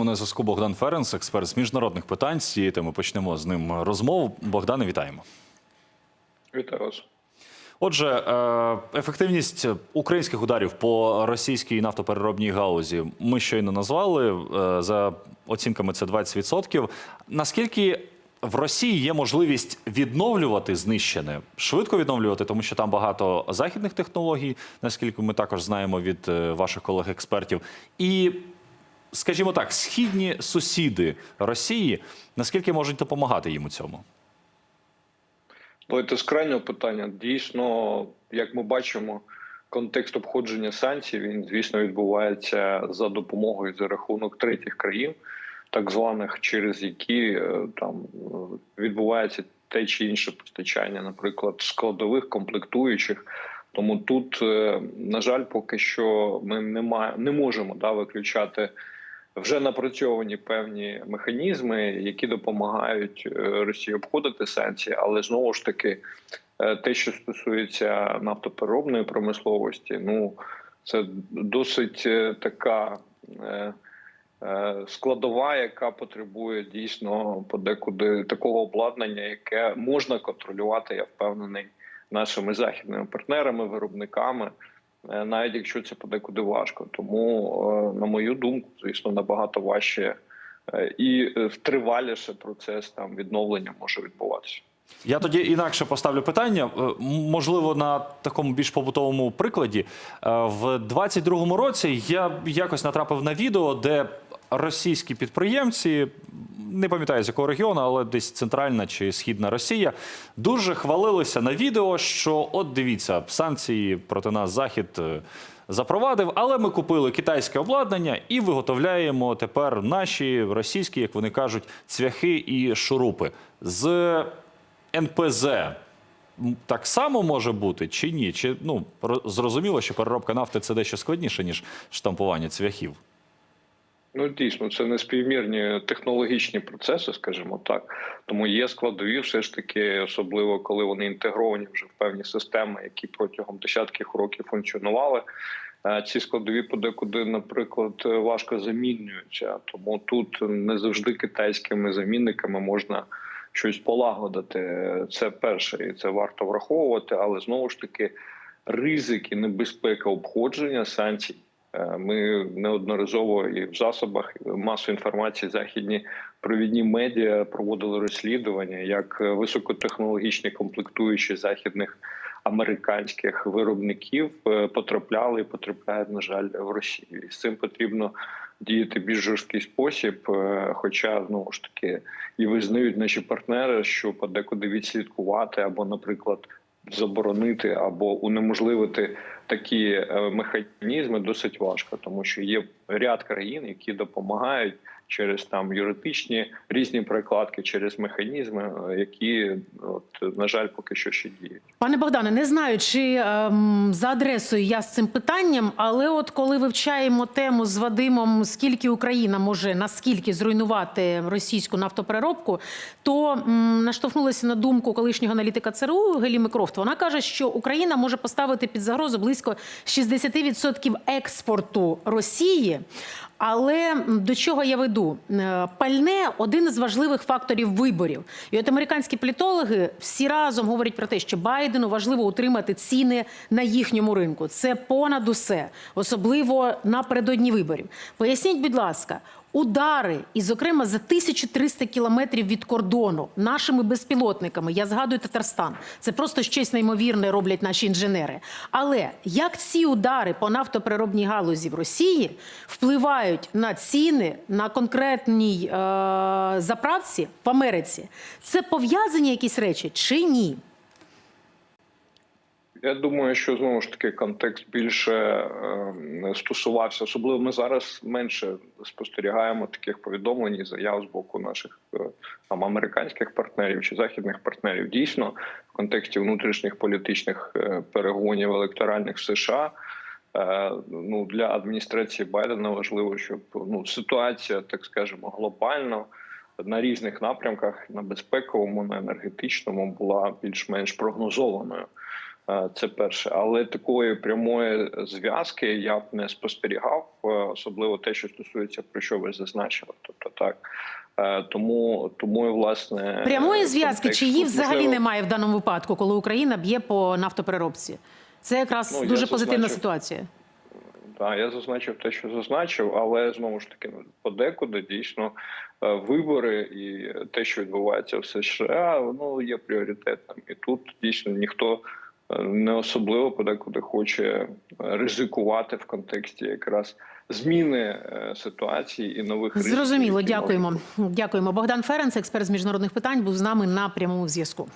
нами на зв'язку Богдан Ференс, експерт з міжнародних питань. З цієї теми почнемо з ним розмову. Богдане, вітаємо. Вітаю вас. Отже, е, ефективність українських ударів по російській нафтопереробній галузі ми щойно назвали. Е, За оцінками, це 20%. Наскільки в Росії є можливість відновлювати знищене, швидко відновлювати, тому що там багато західних технологій, наскільки ми також знаємо від е, ваших колег-експертів. І, скажімо так, східні сусіди Росії наскільки можуть допомагати їм у цьому? Давайте з крайнього питання. Дійсно, як ми бачимо, контекст обходження санкцій він, звісно, відбувається за допомогою за рахунок третіх країн, так званих, через які е, там е, відбувається те чи інше постачання, наприклад, складових комплектуючих. Тому тут, е, на жаль, поки що ми не має, не можемо да, виключати вже напрацьовані певні механізми, які допомагають е, Росії обходити санкції, але знову ж таки, е, те, що стосується нафтопереробної промисловості, ну це досить е, така. Складова, яка потребує дійсно подекуди такого обладнання, яке можна контролювати, я впевнений, нашими західними партнерами, виробниками, навіть якщо це подекуди важко. Тому, е, на мою думку, звісно, набагато важче е, і е, триваліше процес там відновлення може відбуватися. Я тоді інакше поставлю питання. Е, Можливо, на такому більш побутовому прикладі. Е, В 22-му році я якось натрапив на відео, де російські підприємці, не пам'ятаю з якого регіону, але десь центральна чи східна Росія, дуже хвалилися на відео, що от дивіться, санкції проти нас Захід. е, Запровадив, але ми купили китайське обладнання і виготовляємо тепер наші російські, як вони кажуть, цвяхи і шурупи з НПЗ так само може бути чи ні? Чи ну ро- зрозуміло, що переробка нафти це дещо складніше, ніж штампування цвяхів? Ну дійсно, це не співмірні технологічні процеси, скажімо так. Тому є складові, все ж таки, особливо коли вони інтегровані вже в певні системи, які протягом десятків років функціонували. Е, Ці складові подекуди, наприклад, е, важко замінюються. Тому тут не завжди китайськими замінниками можна щось полагодити. Це перше, і це варто враховувати, але знову ж таки ризики, небезпека обходження санкцій. Е, Ми неодноразово і в засобах масової інформації західні провідні медіа проводили розслідування, як високотехнологічні комплектуючі західних американських виробників е, потрапляли і потрапляють, на жаль, в Росію. І з цим потрібно діяти більш жорсткий спосіб. е, Хоча знову ж таки і визнають наші партнери, що подекуди відслідкувати або, наприклад, заборонити або унеможливити такі е, механізми досить важко, тому що є ряд країн, які допомагають через там юридичні різні прикладки, через механізми, е, які от на жаль поки що ще діють. Пане Богдане, не знаю, чи ем, за адресою я з цим питанням, але от коли вивчаємо тему з Вадимом, скільки Україна може наскільки зруйнувати російську нафтопереробку, то м, наштовхнулася на думку колишнього аналітика ЦРУ Геліми Крофт. Вона каже, що Україна може поставити під загрозу близько 60% експорту Росії. Але до чого я веду? Е, Пальне один з важливих факторів виборів. І от американські політологи всі разом говорять про те, що Байдену важливо утримати ціни на їхньому ринку. Це понад усе, особливо напередодні виборів. Поясніть, будь ласка. Удари, і, зокрема, за 1300 кілометрів від кордону нашими безпілотниками. Я згадую Татарстан. Це просто щось неймовірне роблять наші інженери. Але як ці удари по нафтопереробній галузі в Росії впливають на ціни на конкретній е- заправці в Америці? Це пов'язані якісь речі чи ні? Я думаю, що знову ж таки контекст більше е, стосувався. Особливо ми зараз менше спостерігаємо таких повідомлень і заяв з боку наших е, там американських партнерів чи західних партнерів. Дійсно, в контексті внутрішніх політичних е, перегонів електоральних в США. е, Ну для адміністрації Байдена важливо, щоб ну ситуація, так скажемо, глобально на різних напрямках на безпековому, на енергетичному була більш-менш прогнозованою. Е, Це перше, але такої прямої зв'язки я б не спостерігав, е, особливо те, що стосується про що ви зазначили. Тобто так Е, тому тому власне Прямої зв'язки чи її взагалі можливо, немає в даному випадку, коли Україна б'є по нафтопереробці? Це якраз Ну, дуже позитивна зазначив. ситуація. Так, я зазначив те, що зазначив, але знову ж таки ну, подекуди дійсно вибори і те, що відбувається в США, воно є пріоритетом. І тут дійсно ніхто не особливо подекуди хоче е, ризикувати в контексті якраз зміни е, ситуації і нових ризиків, Зрозуміло, дякуємо. Дякуємо. Богдан Ференц, експерт з міжнародних питань, був з нами на прямому зв'язку.